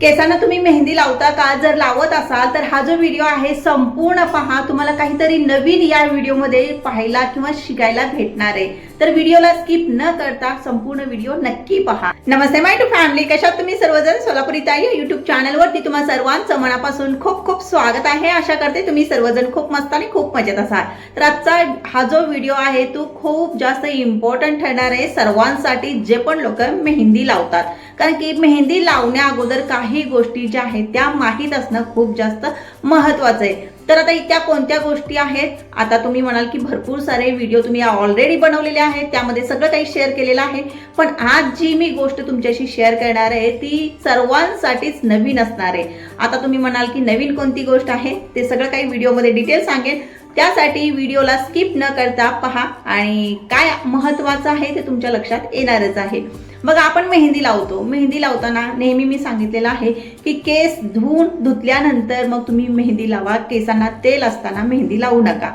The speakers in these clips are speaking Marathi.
केसांना तुम्ही मेहंदी लावता का? जर लावत असाल तर हा जो व्हिडिओ आहे संपूर्ण पहा. तुम्हाला काहीतरी नवीन या व्हिडिओमध्ये पाहायला किंवा शिकायला भेटणार आहे. तर व्हिडिओला स्किप न करता संपूर्ण व्हिडिओ नक्की पहा. नमस्ते माय टू फॅमिली कशात तुम्ही? सर्वजण सोलापुरी ताई या युट्यूब चॅनलवरती तुम्हा सर्वांचं मनापासून खूप खूप स्वागत आहे. आशा करते तुम्ही सर्वजण खूप मस्त आणि खूप मजेत असाल. तर आजचा हा जो व्हिडिओ आहे तो खूप जास्त इम्पॉर्टंट ठरणार आहे सर्वांसाठी जे पण लोक मेहंदी लावतात. कारण की मेहंदी लावण्या अगोदर काही गोष्टी ज्या आहेत त्या माहीत असणं खूप जास्त महत्वाचं आहे. तर आता त्या कोणत्या गोष्टी आहेत? आता तुम्ही म्हणाल की भरपूर सारे व्हिडिओ तुम्ही ऑलरेडी बनवलेले आहेत त्यामध्ये सगळं काही शेअर केलेलं आहे. पण आज जी मी गोष्ट तुमच्याशी शेअर करणार आहे ती सर्वांसाठीच नवीन असणार आहे. आता तुम्ही म्हणाल की नवीन कोणती गोष्ट आहे ते सगळं काही व्हिडिओमध्ये डिटेल सांगेन. त्यासाठी व्हिडिओला स्किप न करता पहा आणि काय महत्त्वाचं आहे ते तुमच्या लक्षात येणारच आहे. मग आपण मेहंदी लावतो. मेहंदी लावताना नेहमी मी सांगितलेलं आहे की केस धुवून धुतल्यानंतर मग तुम्ही मेहंदी लावा. केसांना तेल असताना मेहंदी लावू नका.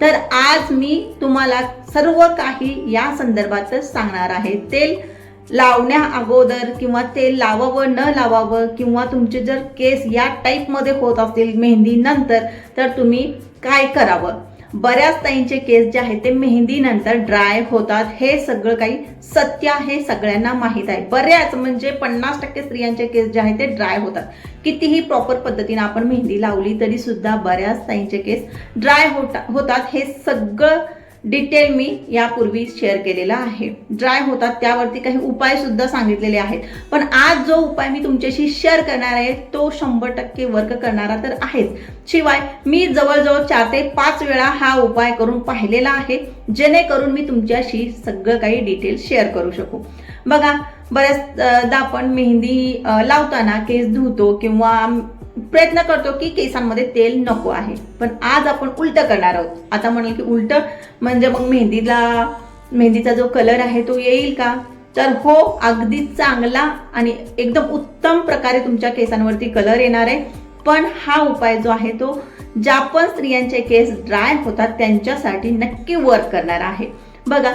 तर आज मी तुम्हाला सर्व काही या संदर्भातच सांगणार आहे. तेल लावण्या अगोदर किंवा तेल लावावं न लावावं किंवा तुमचे जर केस या टाईपमध्ये होत असतील मेहंदी नंतर तर तुम्ही काय करावं? बऱ्याच ताईंचे केस जे आहेत ते मेहंदीनंतर ड्राय होतात. हे सगळं काही सत्य आहे सगळ्यांना माहीत आहे. बऱ्याच म्हणजे पन्नास टक्के स्त्रियांचे केस जे आहेत ते ड्राय होतात. कितीही प्रॉपर पद्धतीने आपण मेहंदी लावली तरी सुद्धा बऱ्याच ताईंचे केस ड्राय होता होतात. हे सगळं डिटेल मी यापूर्वी शेअर केलेला आहे. ड्राय होतात त्यावरती काही उपाय सुद्धा सांगितलेले आहेत. पण आज जो उपाय मी तुमच्याशी शेअर करणार आहे तो शंभर टक्के वर्क करणारा तर आहेच. शिवाय मी जवळजवळ चार ते पाच वेळा हा उपाय करून पाहिलेला आहे जेणेकरून मी तुमच्याशी सगळं काही डिटेल शेअर करू शकू. बघा बऱ्याचदा आपण मेहंदी लावताना केस धुतो किंवा प्रयत्न करतो की केसांमध्ये तेल नको आहे. पण आज आपण उलट करणार आहोत. आता म्हणेल की उलट म्हणजे मग मेहंदीला मेहंदीचा जो कलर आहे तो येईल का? तर हो अगदी चांगला आणि एकदम उत्तम प्रकारे तुमच्या केसांवरती कलर येणार आहे. पण हा उपाय जो आहे तो ज्या पण स्त्रियांचे केस ड्राय होतात त्यांच्यासाठी नक्की वर्क करणार आहे. बघा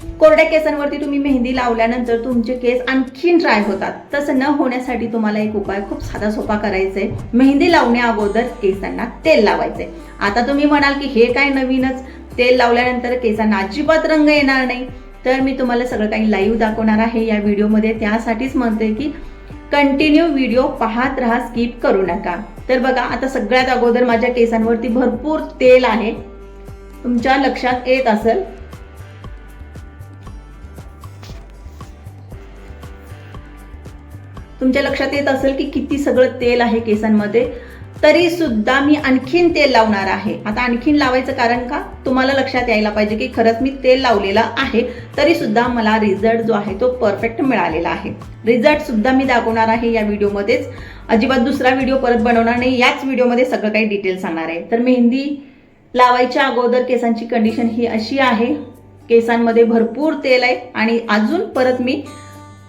कोरड्या केसांवरती तुम्ही मेहंदी लावल्यानंतर तुमचे केस आणखीन ड्राय होतात. तसं न होण्यासाठी तुम्हाला एक उपाय खूप साधा सोपा करायचा आहे मेहंदी लावण्या अगोदर केसांना तेल लावायचंय. आता तुम्ही म्हणाल की हे काय नवीनच? तेल लावल्यानंतर केसांना अजिबात रंग येणार नाही. तर मी तुम्हाला सगळं काही लाईव्ह दाखवणार आहे या व्हिडिओमध्ये. त्यासाठीच म्हणते की कंटिन्यू व्हिडिओ पाहत राहा स्किप करू नका. तर बघा आता सगळ्यात अगोदर माझ्या केसांवरती भरपूर तेल आहे. तुमच्या लक्षात येत असेल? तुमच्या लक्षात येत असेल की किती सगळं तेल आहे केसांमध्ये तरी सुद्धा मी आणखीन तेल लावणार आहे. आता आणखीन लावायचं कारण का? तुम्हाला लक्षात यायला पाहिजे की खरंच मी तेल लावलेलं आहे तरी सुद्धा मला रिझल्ट जो आहे तो परफेक्ट मिळालेला आहे. रिझल्ट सुद्धा मी दाखवणार आहे या व्हिडिओमध्येच. अजिबात दुसरा व्हिडिओ परत बनवणार नाही याच व्हिडिओमध्ये सगळं काही डिटेल सांगणार आहे. तर मेहंदी लावायच्या अगोदर केसांची कंडिशन ही अशी आहे केसांमध्ये भरपूर तेल आहे आणि अजून परत मी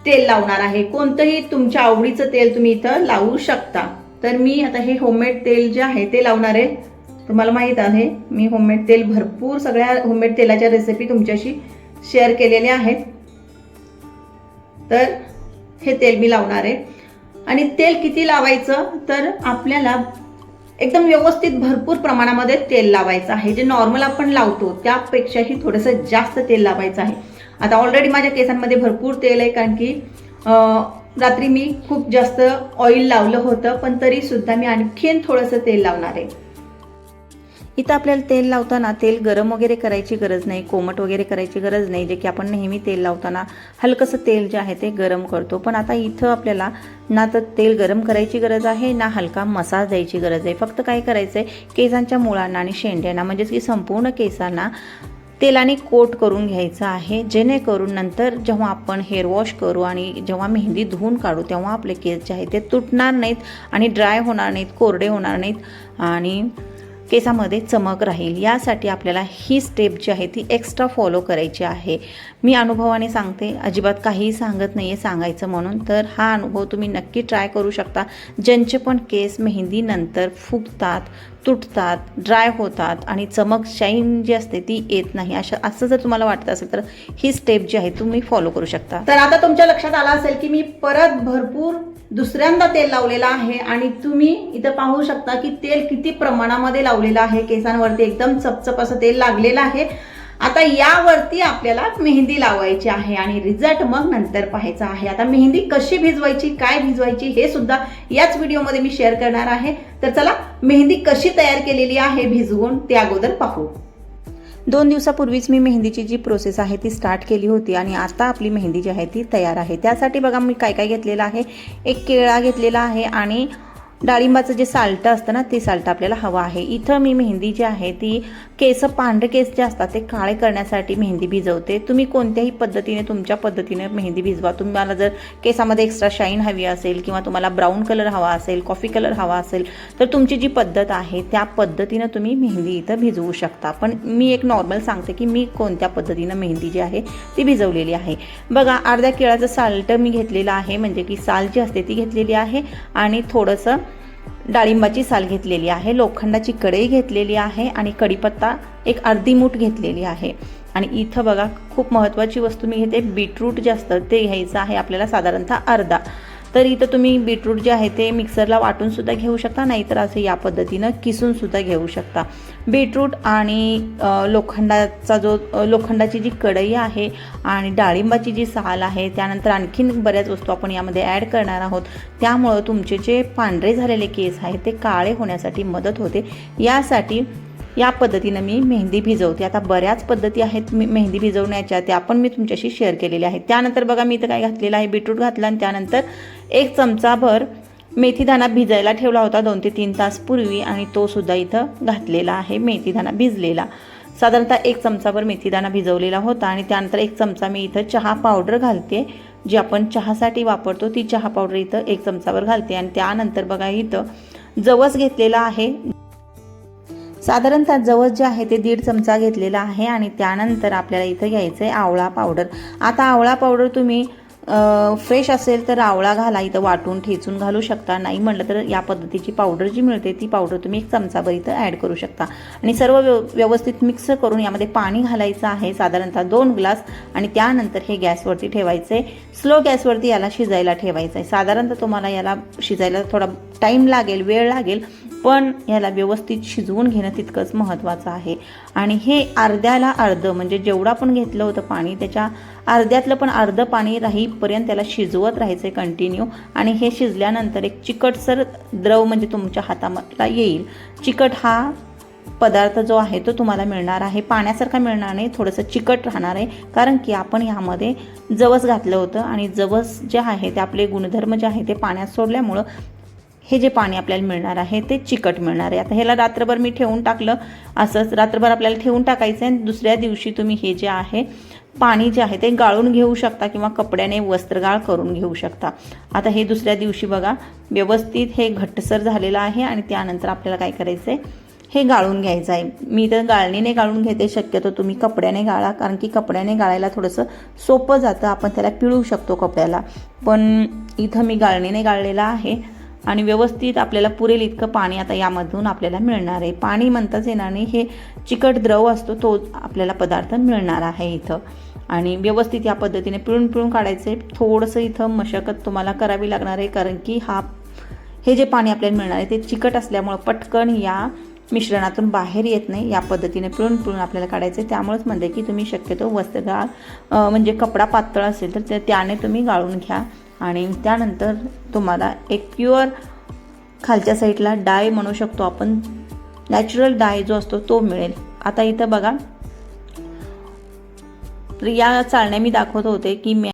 तेल लावणार आहे. कोणतंही तुमच्या आवडीचं तेल तुम्ही इथं लावू शकता. तर मी आता हे होममेड तेल जे आहे ते लावणार आहे. तुम्हाला माहीत आहे मी होममेड तेल भरपूर सगळ्या होममेड तेलाच्या रेसिपी तुमच्याशी शेअर केलेल्या आहेत. तर हे तेल मी लावणार आहे. आणि तेल किती लावायचं? तर आपल्याला एकदम व्यवस्थित भरपूर प्रमाणामध्ये तेल लावायचं आहे. जे नॉर्मल आपण लावतो त्यापेक्षाही थोडंसं जास्त तेल लावायचं आहे. आता ऑलरेडी माझ्या केसांमध्ये भरपूर तेल आहे कारण की रात्री मी खूप जास्त ऑइल लावलं होतं पण तरी सुद्धा मी आणखीन थोडंसं तेल लावणार आहे. इथं आपल्याला तेल लावताना तेल गरम वगैरे करायची गरज नाही कोमट वगैरे करायची गरज नाही जे की आपण नेहमी तेल लावताना हलकंसं तेल जे आहे ते गरम करतो. पण आता इथं आपल्याला ना तर तेल गरम करायची गरज आहे ना हलका मसाज द्यायची गरज आहे. फक्त काय करायचं आहे केसांच्या मुळांना आणि शेंड्यांना म्हणजेच की संपूर्ण केसांना तेलाने कोट करून घ्यायचं आहे. जेणेकरून नंतर जेव्हा आपण हेअर वॉश करू आणि जेव्हा मेहंदी धुवून काढू तेव्हा आपले केस जे आहेत ते तुटणार नाहीत आणि ड्राय होणार नाहीत कोरडे होणार नाहीत. आणि केसामध्ये चमक राहील. यासाठी आपल्याला ही स्टेप जी आहे ती एक्स्ट्रा फॉलो करायची आहे. मी अनुभवाने सांगते अजिबात काहीही सांगत नाही आहे सांगायचं म्हणून. तर हा अनुभव तुम्ही नक्की ट्राय करू शकता. ज्यांचे पण केस मेहंदीनंतर फुगतात तुटतात ड्राय होतात आणि चमक शाईन जी असते ती येत नाही. अशा असं जर तुम्हाला वाटत असेल तर ही स्टेप जी आहे तुम्ही फॉलो करू शकता. तर आता तुमच्या लक्षात आलं असेल की मी परत भरपूर दुसऱ्यांदा तेल लावलेलं आहे आणि तुम्ही इथं पाहू शकता की तेल किती प्रमाणामध्ये लावलेलं आहे. केसांवरती एकदम चपचप असं तेल लागलेलं आहे. आता यावरती आपल्याला मेहंदी लावायची आहे आणि रिझल्ट मग नंतर पाहायचा आहे. आता मेहंदी कशी भिजवायची काय भिजवायची हे सुद्धा याच व्हिडिओमध्ये मी शेअर करणार आहे. तर चला मेहंदी कशी तयार केलेली आहे भिजवून ते अगोदर पाहू. दोन दिवसापूर्वीच मी मेहंदीची जी प्रोसेस आहे ती स्टार्ट केली होती आणि आता आपली मेहंदी जी आहे ती तयार आहे. त्यासाठी बघा मी काय काय घेतलेलं आहे. एक केळा घेतलेला आहे आणि डाळिंबाचं जे साल्टं असतं ना ते साल्ट आपल्याला हवं आहे. इथं मी मेहंदी जी आहे ती केस पांढरे केस जे असतात ते काळे करण्यासाठी मेहंदी भिजवते. तुम्ही कोणत्याही पद्धतीने तुमच्या पद्धतीने मेहंदी भिजवा. तुम्हाला जर केसामध्ये एक्स्ट्रा शाईन हवी असेल किंवा तुम्हाला ब्राऊन कलर हवा असेल कॉफी कलर हवा असेल तर तुमची जी पद्धत आहे त्या पद्धतीनं तुम्ही मेहंदी इथं भिजवू शकता. पण मी एक नॉर्मल सांगते की मी कोणत्या पद्धतीनं मेहंदी जी आहे ती भिजवलेली आहे. बघा अर्ध्या केळाचं साल्ट मी घेतलेलं आहे म्हणजे की साल जी असते ती घेतलेली आहे आणि थोडंसं डाळिंबाची साल घेतलेली आहे लोखंडाची कढई घेतलेली आहे आणि कढीपत्ता एक अर्धी मूठ घेतलेली आहे. आणि इथं बघा खूप महत्त्वाची वस्तू मी घेते बीटरूट जे असतं ते घ्यायचं आहे आपल्याला साधारणतः अर्धा. तर इथं तुम्ही बीटरूट जे आहे ते मिक्सरला वाटूनसुद्धा घेऊ शकता नाहीतर असं या पद्धतीनं किसूनसुद्धा घेऊ शकता. बीटरूट आणि लोखंडाचा जो लोखंडाची जी कढई आहे आणि डाळिंबाची जी साल आहे त्यानंतर आणखीन बऱ्याच वस्तू आपण यामध्ये ॲड करणार आहोत. त्यामुळं तुमचे जे पांढरे झालेले केस आहेत ते काळे होण्यासाठी मदत होते. यासाठी या पद्धतीनं मी मेहंदी भिजवते. आता बऱ्याच पद्धती आहेत मी मेहंदी भिजवण्याच्या त्या पण मी तुमच्याशी शेअर केलेल्या आहेत. त्यानंतर बघा मी इथं काय घातलेलं आहे? बीटरूट घातलं आणि त्यानंतर एक चमचाभर मेथीदाणा भिजायला ठेवला होता दोन ते तीन तास पूर्वी आणि तो सुद्धा इथं घातलेला आहे मेथीदाणा भिजलेला. साधारणतः एक चमचाभर मेथीदाणा भिजवलेला होता आणि त्यानंतर एक चमचा मी इथं चहा पावडर घालते. जी आपण चहासाठी वापरतो ती चहा पावडर इथं एक चमचाभर घालते आणि त्यानंतर बघा इथं जवस घेतलेला आहे. साधारणतः जवळ जे आहे ते दीड चमचा घेतलेला आहे आणि त्यानंतर आपल्याला इथं घ्यायचं आहे आवळा पावडर. आता आवळा पावडर तुम्ही फ्रेश असेल तर आवळा घाला इथं वाटून ठेचून घालू शकता. नाही म्हटलं तर या पद्धतीची पावडर जी मिळते ती पावडर तुम्ही एक चमचाभर इथं ॲड करू शकता. आणि सर्व व्यव व्यवस्थित मिक्स करून यामध्ये पाणी घालायचं आहे साधारणतः दोन ग्लास. आणि त्यानंतर हे गॅसवरती ठेवायचं आहे स्लो गॅसवरती याला शिजायला ठेवायचं आहे साधारणतः तुम्हाला याला शिजायला थोडा टाईम लागेल वेळ लागेल. पण याला व्यवस्थित शिजवून घेणं तितकंच महत्त्वाचं आहे. आणि हे अर्ध्याला अर्धं म्हणजे जेवढं आपण घेतलं होतं पाणी त्याच्या अर्ध्यातलं पण अर्धं पाणी राहीपर्यंत त्याला शिजवत राहायचं आहे कंटिन्यू आणि हे शिजल्यानंतर एक चिकटसर द्रव म्हणजे तुमच्या हातामधला येईल. चिकट हा पदार्थ जो आहे तो तुम्हाला मिळणार आहे. पाण्यासारखा मिळणार नाही थोडंसं चिकट राहणार आहे. कारण की आपण यामध्ये जवस घातलं होतं आणि जवस जे आहे ते आपले गुणधर्म जे आहे ते पाण्यात सोडल्यामुळं हे जे पाणी आपल्याला मिळणार आहे ते चिकट मिळणार आहे. आता ह्याला रात्रभर मी ठेवून टाकलं असंच रात्रभर आपल्याला ठेवून टाकायचं आहे आणि दुसऱ्या दिवशी तुम्ही हे जे आहे पाणी जे आहे ते गाळून घेऊ शकता किंवा कपड्याने वस्त्रगाळ करून घेऊ शकता. आता हे दुसऱ्या दिवशी बघा व्यवस्थित हे घट्टसर झालेलं आहे आणि त्यानंतर आपल्याला काय करायचं आहे हे गाळून घ्यायचं आहे मी तर गाळणीने गाळून घेते शक्यतो तुम्ही कपड्याने गाळा कारण की कपड्याने गाळायला थोडंसं सोपं जातं आपण त्याला पिळू शकतो कपड्याला. पण इथं मी गाळणीने गाळलेलं आहे. आणि व्यवस्थित आपल्याला पुरेल इतकं पाणी आता यामधून आपल्याला मिळणार आहे. पाणी म्हणताच येणार नाही. हे चिकट द्रव असतो तो आपल्याला पदार्थ मिळणार आहे इथं. आणि व्यवस्थित या पद्धतीने पिळून पिळून काढायचं. आहे थोडंसं इथं मशागत तुम्हाला करावी लागणार आहे कारण की हा हे जे पाणी आपल्याला मिळणार आहे ते चिकट असल्यामुळं पटकन या मिश्रणातून बाहेर येत नाही. या पद्धतीने पिळून पिळून आपल्याला काढायचं. आहे त्यामुळेच म्हणते की तुम्ही शक्यतो वस्त्रगाळ म्हणजे कपडा पातळ असेल तर ते- त्याने तुम्ही गाळून घ्या. आणि त्यानंतर तुम्हाला एक प्युअर खालच्या साईडला डाय म्हणू शकतो आपण. नॅचरल डाय जो असतो तो मिळेल. आता इथं बघा. तर या चालण्या मी दाखवत होते की मी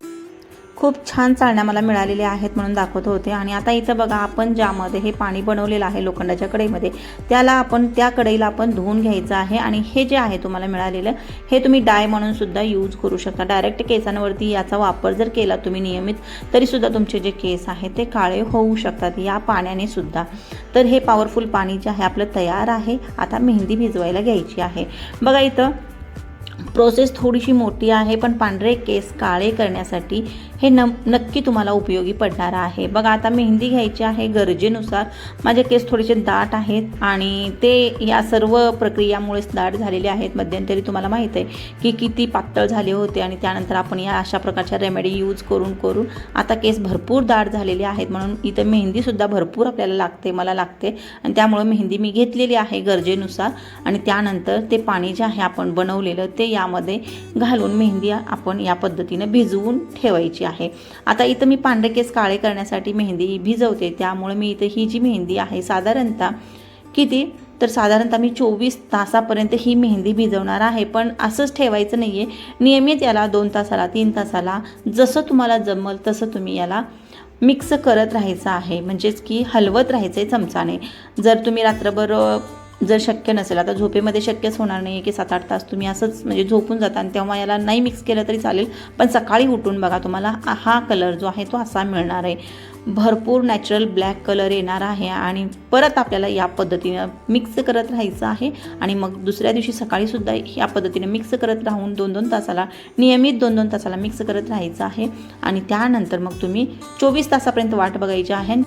खूप छान चाळण्या मला मिळालेल्या आहेत म्हणून दाखवत होते. आणि आता इथं बघा आपण ज्यामध्ये हे पाणी बनवलेलं आहे लोखंडाच्या कढईमध्ये त्याला आपण त्या कढईला आपण धुवून घ्यायचं आहे. आणि हे जे आहे तुम्हाला मिळालेलं हे तुम्ही डाय म्हणून सुद्धा यूज करू शकता. डायरेक्ट केसांवरती याचा वापर जर केला तुम्ही नियमित तरीसुद्धा तुमचे जे केस आहेत ते काळे होऊ शकतात. या पाण्याने सुद्धा. तर हे पॉवरफुल पाणी जे आहे आपलं तयार आहे. आता मेहंदी भिजवायला घ्यायची आहे. बघा इथं प्रोसेस थोडीशी मोठी आहे पण पांढरे केस काळे करण्यासाठी हे न नक्की तुम्हाला उपयोगी पडणार आहे. बघा आता मेहंदी घ्यायची आहे गरजेनुसार. माझे केस थोडेसे दाट आहेत आणि ते या सर्व प्रक्रियामुळेच दाट झालेले आहेत. मध्यंतरी तुम्हाला माहीत आहे की किती पातळ झाले होते आणि त्यानंतर आपण या अशा प्रकारच्या रेमेडी यूज करून करून आता केस भरपूर दाट झालेले आहेत. म्हणून इथं मेहंदीसुद्धा भरपूर आपल्याला लागते मला लागते. आणि त्यामुळं मेहंदी मी घेतलेली आहे गरजेनुसार. आणि त्यानंतर ते पाणी जे आहे आपण बनवलेलं ते यामध्ये घालून मेहंदी आपण या पद्धतीनं भिजवून ठेवायची आहे. आता इथं मी पांढरे केस काळे करण्यासाठी मेहंदी भिजवते. त्यामुळे मी इथं ही जी मेहंदी आहे साधारणतः किती? तर साधारणतः मी चोवीस तासापर्यंत ही मेहंदी भिजवणार आहे. पण असंच ठेवायचं नाही आहे नियमित याला दोन तासाला तीन तासाला जसं तुम्हाला जमल तसं तुम्ही याला मिक्स करत राहायचं आहे. म्हणजेच की हलवत राहायचं आहे चमचाने. जर तुम्ही रात्रभर जर शक्य नसेल आता झोपेमध्ये शक्यच होणार नाही की सात आठ तास तुम्ही असंच म्हणजे झोपून जाता आणि तेव्हा याला नाही मिक्स केलं तरी चालेल. पण सकाळी उठून बघा तुम्हाला हा कलर जो आहे तो असा मिळणार आहे. भरपूर नॅचरल ब्लॅक कलर येणार आहे आणि परत आपल्याला या पद्धतीनं मिक्स करत राहायचं आहे आणि मग दुसऱ्या दिवशी सकाळीसुद्धा या पद्धतीने मिक्स करत राहून दोन दोन तासाला नियमित दोन दोन तासाला मिक्स करत राहायचं आहे. आणि त्यानंतर मग तुम्ही चोवीस तासापर्यंत वाट बघायची आहे.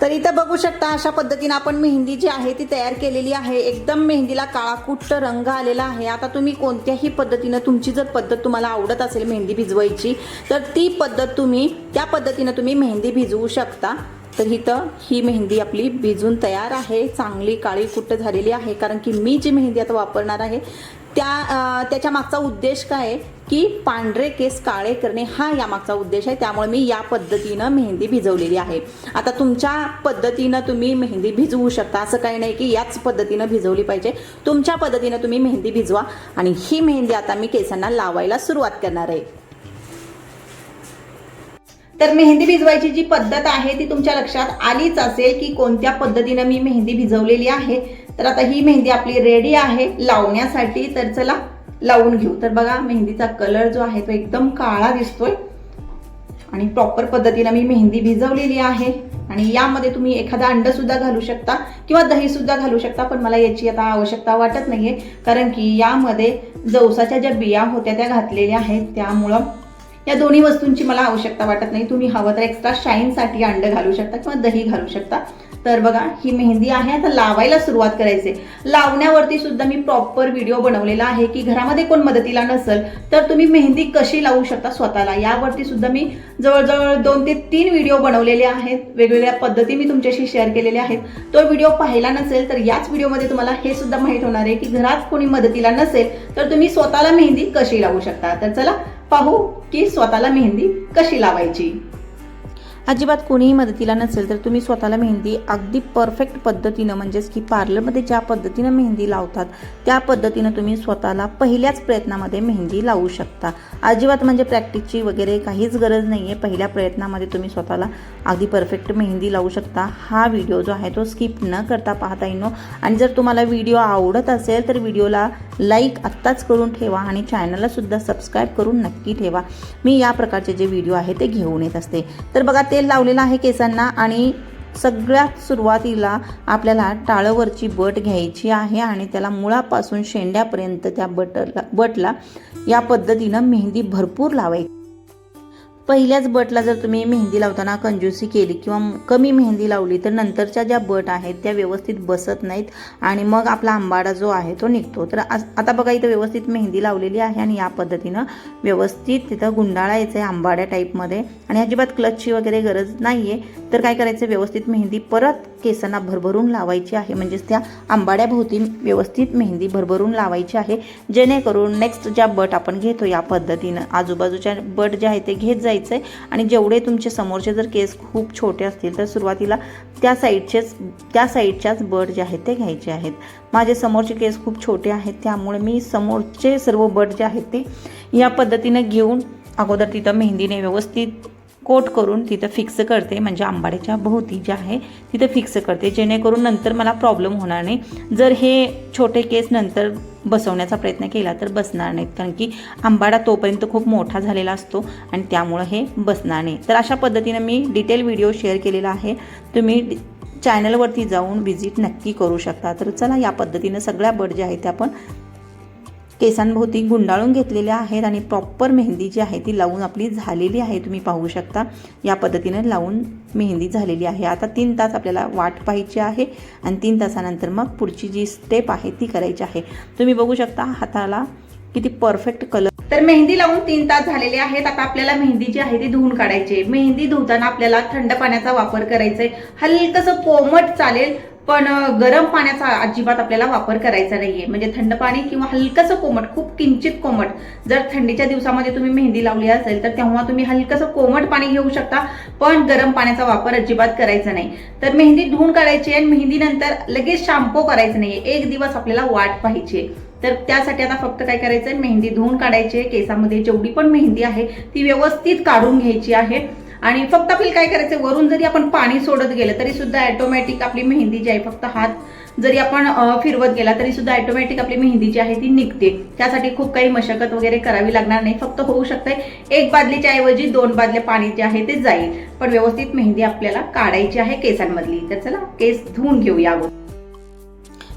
तर इथं बघू शकता अशा पद्धतीने आपण मेहंदी जी आहे ती तयार केलेली आहे. एकदम मेहंदीला काळाकुट्ट रंग आलेला आहे. आता तुम्ही कोणत्याही पद्धतीनं तुमची जर पद्धत तुम्हाला आवडत असेल मेहंदी भिजवायची तर ती पद्धत तुम्ही त्या पद्धतीनं तुम्ही मेहंदी भिजवू शकता. तर इथं ही मेहंदी आपली भिजून तयार आहे. चांगली काळी कुट्ट झालेली आहे. कारण की मी जी मेहंदी आता वापरणार आहे त्या त्याच्या मागचा उद्देश काय आहे? की पांढरे केस काळे करणे हा यामागचा उद्देश आहे. त्यामुळे मी या पद्धतीनं मेहंदी भिजवलेली आहे. आता तुमच्या पद्धतीनं तुम्ही मेहंदी भिजवू शकता असं काही नाही की याच पद्धतीनं भिजवली पाहिजे. तुमच्या पद्धतीनं तुम्ही मेहंदी भिजवा आणि ही मेहंदी आता मी केसांना लावायला सुरुवात करणार आहे. तर मेहंदी भिजवायची जी पद्धत आहे ती तुमच्या लक्षात आलीच असेल की कोणत्या पद्धतीनं मी मेहंदी भिजवलेली आहे. तर आता ही मेहंदी आपली रेडी आहे लावण्यासाठी. तर चला लावून घेऊ. तर बघा मेहंदीचा कलर जो आहे तो एकदम काळा दिसतोय. आणि प्रॉपर पद्धतीनं मी मेहंदी भिजवलेली आहे. आणि यामध्ये तुम्ही एखादा अंड सुद्धा घालू शकता किंवा दही सुद्धा घालू शकता पण मला याची आता आवश्यकता वाटत नाहीये. कारण की यामध्ये जवसाच्या ज्या बिया होत्या त्या घातलेल्या आहेत. त्यामुळं या दोन्ही वस्तूंची मला आवश्यकता वाटत नाही. तुम्ही हवं तर एक्स्ट्रा शाईनसाठी अंड घालू शकता किंवा दही घालू शकता. तर बघा ही मेहंदी आहे. आता लावायला सुरुवात करायचे लावण्यावरती सुद्धा मी प्रॉपर व्हिडिओ बनवलेला आहे की घरामध्ये कोण मदतीला नसेल तर तुम्ही मेहंदी कशी लावू शकता स्वतःला? यावरती सुद्धा मी जवळजवळ दोन ते तीन व्हिडिओ बनवलेले आहेत. वेगवेगळ्या पद्धती मी तुमच्याशी शेअर केलेल्या आहेत. तो व्हिडिओ पाहिला नसेल तर याच व्हिडिओमध्ये तुम्हाला हे सुद्धा माहीत होणार आहे की घरात कोणी मदतीला नसेल तर तुम्ही स्वतःला मेहंदी कशी लावू शकता? तर चला पाहू की स्वतःला मेहंदी कशी लावायची? अजिबात कोणीही मदतीला नसेल तर तुम्ही स्वतःला मेहंदी अगदी परफेक्ट पद्धतीनं म्हणजेच की पार्लरमध्ये ज्या पद्धतीनं मेहंदी लावतात त्या पद्धतीनं तुम्ही स्वतःला पहिल्याच प्रयत्नामध्ये मेहंदी लावू शकता. अजिबात म्हणजे प्रॅक्टिसची वगैरे काहीच गरज नाही आहे पहिल्या प्रयत्नामध्ये तुम्ही स्वतःला अगदी परफेक्ट मेहंदी लावू शकता. हा व्हिडिओ जो आहे तो स्किप न करता पाहता येणो आणि जर तुम्हाला व्हिडिओ आवडत असेल तर व्हिडिओला लाईक आत्ताच करून ठेवा आणि चॅनलला सुद्धा सबस्क्राईब करून नक्की ठेवा. मी या प्रकारचे जे व्हिडिओ आहे ते घेऊन येत असते. तर बघा ते तेल लावलेलं आहे केसांना आणि सगळ्यात सुरुवातीला आपल्याला टाळवरची बट घ्यायची आहे आणि त्याला मुळापासून शेंड्यापर्यंत त्या बटला बटला या पद्धतीनं मेहंदी भरपूर लावायची. पहिल्याच बटला जर तुम्ही मेहंदी लावताना कंजूसी केली किंवा कमी मेहंदी लावली तर नंतरच्या ज्या बट आहेत त्या व्यवस्थित बसत नाहीत आणि मग आपला आंबाडा जो आहे तो निघतो. तर आता बघा इथं व्यवस्थित मेहंदी लावलेली आहे आणि या पद्धतीनं व्यवस्थित तिथं गुंडाळायचं आहे आंबाड्या टाईपमध्ये आणि अजिबात क्लचची वगैरे गरज नाही आहे तर काय करायचं? व्यवस्थित मेहंदी परत केसांना भरभरून लावायची आहे. म्हणजेच त्या आंबाड्याभोवती व्यवस्थित मेहंदी भरभरून लावायची आहे. जेणेकरून नेक्स्ट ज्या बट आपण घेतो या पद्धतीनं आजूबाजूच्या बट जे आहे ते घेत जायचं आहे आणि जेवढे तुमचे समोरचे जर केस खूप छोटे असतील तर सुरुवातीला त्या साईडचेच त्या साईडच्याच बट जे आहेत ते घ्यायचे आहेत. माझे समोरचे केस खूप छोटे आहेत त्यामुळे मी समोरचे सर्व बट जे आहेत ते या पद्धतीनं घेऊन अगोदर तिथं मेहंदीने व्यवस्थित कोट करून तिथं फिक्स करते. म्हणजे आंबाड्याच्या भोवती जे आहे तिथं फिक्स करते. जेणेकरून नंतर मला प्रॉब्लेम होणार नाही. जर हे छोटे केस नंतर बसवण्याचा प्रयत्न केला तर बसणार नाहीत. कारण की आंबाडा तोपर्यंत खूप मोठा झालेला असतो आणि त्यामुळं हे बसणार नाही. तर अशा पद्धतीनं मी डिटेल व्हिडिओ शेअर केलेला आहे. तुम्ही चॅनलवरती जाऊन व्हिजिट नक्की करू शकता. तर चला या पद्धतीनं सगळ्या बड जे आहेत त्या आपण केसांभोवती गुंडाळून घेतलेल्या आहेत आणि प्रॉपर मेहंदी जी आहे ती लावून आपली झालेली आहे तुम्ही पाहू शकता. या पद्धतीनं लावून मेहंदी झालेली आहे. आता तीन तास आपल्याला वाट पाहायची आहे आणि तीन तासानंतर मग पुढची जी स्टेप आहे ती करायची आहे. तुम्ही बघू शकता हाताला किती परफेक्ट कलर तर मेहंदी लावून तीन तास झालेले आहेत. आता आपल्याला मेहंदी जी आहे ती धुवून काढायची आहे. मेहंदी धुताना आपल्याला थंड पाण्याचा वापर करायचा आहे. हलकंसं कोमट चालेल. पण गरम पाण्याचा अजिबात आपल्याला वापर करायचा नाहीये. म्हणजे थंड पाणी किंवा हलकंसं कोमट खूप किंचित कोमट. जर थंडीच्या दिवसामध्ये तुम्ही मेहंदी लावली असेल तर तेव्हा तुम्ही हलकसं कोमट पाणी घेऊ शकता पण गरम पाण्याचा वापर अजिबात करायचा नाही. तर मेहंदी धुवून काढायची आणि मेहंदीनंतर लगेच शॅम्पू करायचं नाहीये. एक दिवस आपल्याला वाट पाहिजे. तर त्यासाठी आता फक्त काय करायचं आहे मेहंदी धुवून काढायची आहे. केसामध्ये जेवढी पण मेहंदी आहे ती व्यवस्थित काढून घ्यायची आहे. आणि फक्त आपल्याला काय करायचं वरून जरी आपण पाणी सोडत गेलं तरी सुद्धा ॲटोमॅटिक आपली मेहंदी जी आहे फक्त हात जरी आपण फिरवत गेला तरी सुद्धा ऑटोमॅटिक आपली मेहंदी जी आहे ती निघते. त्यासाठी खूप काही मशकत वगैरे करावी लागणार नाही. फक्त होऊ शकते एक बादलीच्या ऐवजी दोन बादल्या पाणी जे आहे ते जाईल. पण व्यवस्थित मेहंदी आपल्याला काढायची आहे केसांमधली. तर चला केस धुवून घेऊया अगोदर.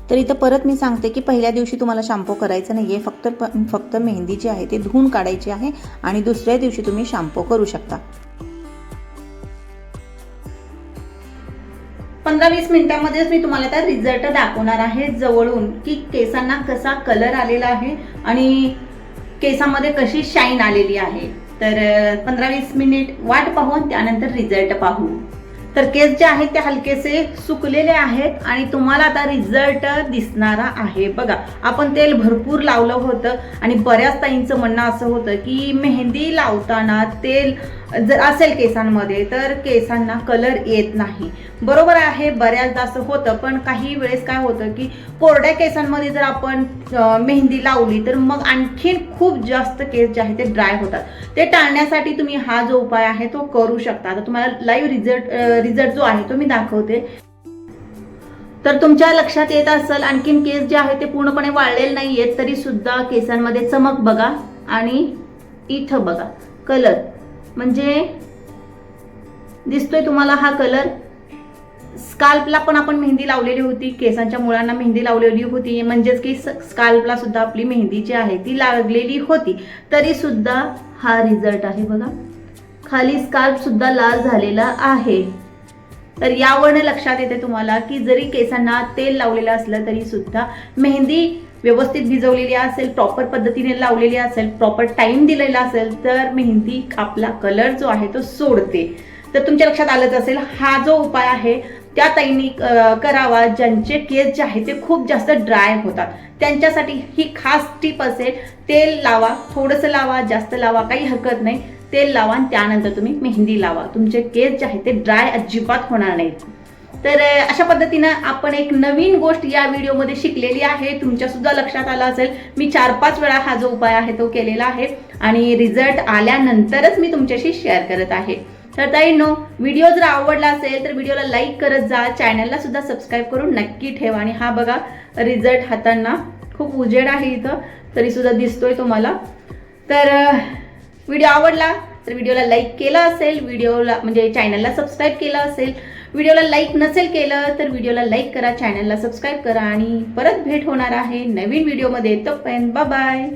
तर इथं परत मी सांगते की पहिल्या दिवशी तुम्हाला शॅम्पू करायचं नाही आहे फक्त फक्त मेहंदी जी आहे ती धुवून काढायची आहे आणि दुसऱ्या दिवशी तुम्ही शॅम्पू करू शकता. पंधरा वीस मिनिटांमध्येच मी तुम्हाला त्या रिझल्ट दाखवणार आहे जवळून की केसांना कसा कलर आलेला आहे आणि केसामध्ये कशी शाईन आलेली आहे. तर पंधरा वीस मिनिट वाट पाहून त्यानंतर रिझल्ट पाहू. तर केस जे आहेत ते हलकेसे सुकलेले आहेत आणि तुम्हाला आता रिझल्ट दिसणारा आहे. बघा आपण तेल भरपूर लावलं होतं आणि बऱ्याच ताईंचं म्हणणं असं होतं की मेहंदी लावताना तेल जर असेल केसांमध्ये तर केसांना कलर येत नाही. बरोबर आहे बऱ्याचदा असं होतं पण काही वेळेस काय होतं की कोरड्या केसांमध्ये जर आपण मेहंदी लावली तर मग आणखीन खूप जास्त केस जे आहे ते ड्राय होतात. ते टाळण्यासाठी तुम्ही हा जो उपाय आहे तो करू शकता. आता तुम्हाला लाईव्ह रिझल्ट रिझल्ट जो आहे तो मी दाखवते. तर तुमच्या लक्षात येत असेल आणखीन केस जे आहे ते पूर्णपणे वाळलेले नाही आहेत तरी सुद्धा केसांमध्ये चमक बघा आणि इथं बघा. कलर म्हणजे दिसतोय तुम्हाला हा कलर स्काल्पला पण आपण मेहंदी लावलेली होती केसांच्या मुळांना मेहंदी लावलेली होती. म्हणजेच की स्काल्पला सुद्धा आपली मेहंदी जी आहे ती लागलेली होती. तरी सुद्धा हा रिझल्ट आहे बघा. खाली स्काल्प सुद्धा लाल झालेला आहे. तर यावरनं लक्षात येते तुम्हाला की जरी केसांना तेल लावलेलं असलं तरी सुद्धा मेहंदी व्यवस्थित भिजवलेली असेल प्रॉपर पद्धतीने लावलेली असेल प्रॉपर टाइम दिलेला असेल तर मेहंदी आपला कलर जो आहे तो सोडते. तर तुमच्या लक्षात आलंच असेल हा जो उपाय आहे त्या ताईंनी करावा ज्यांचे केस जे आहे ते खूप जास्त ड्राय होतात. त्यांच्यासाठी ही खास टीप असेल तेल लावा थोडंसं लावा जास्त लावा काही हरकत नाही. तेल लावा आणि त्यानंतर तुम्ही मेहंदी लावा. तुमचे केस जे आहे ते ड्राय अजिबात होणार नाहीत. तर अशा पद्धतीनं आपण एक नवीन गोष्ट या व्हिडिओमध्ये शिकलेली आहे. तुमच्या सुद्धा लक्षात आलं असेल मी चार पाच वेळा हा जो उपाय आहे तो केलेला आहे आणि रिझल्ट आल्यानंतरच मी तुमच्याशी शेअर करत आहे. तर ताई नो व्हिडिओ जर आवडला असेल तर व्हिडिओला लाईक करत जा. चॅनलला सुद्धा सबस्क्राईब करून नक्की ठेवा आणि हा बघा रिझल्ट हातांना खूप उजेड आहे इथं तरी सुद्धा दिसतोय तुम्हाला. तर व्हिडिओ आवडला तर व्हिडिओला लाईक केला असेल व्हिडिओला म्हणजे चॅनलला सबस्क्राईब केलं असेल व्हिडिओला लाईक नसेल केलं तर व्हिडिओला लाईक करा चॅनलला सबस्क्राईब करा आणि परत भेट होणार आहे नवीन व्हिडिओमध्ये. तोपर्यंत बाय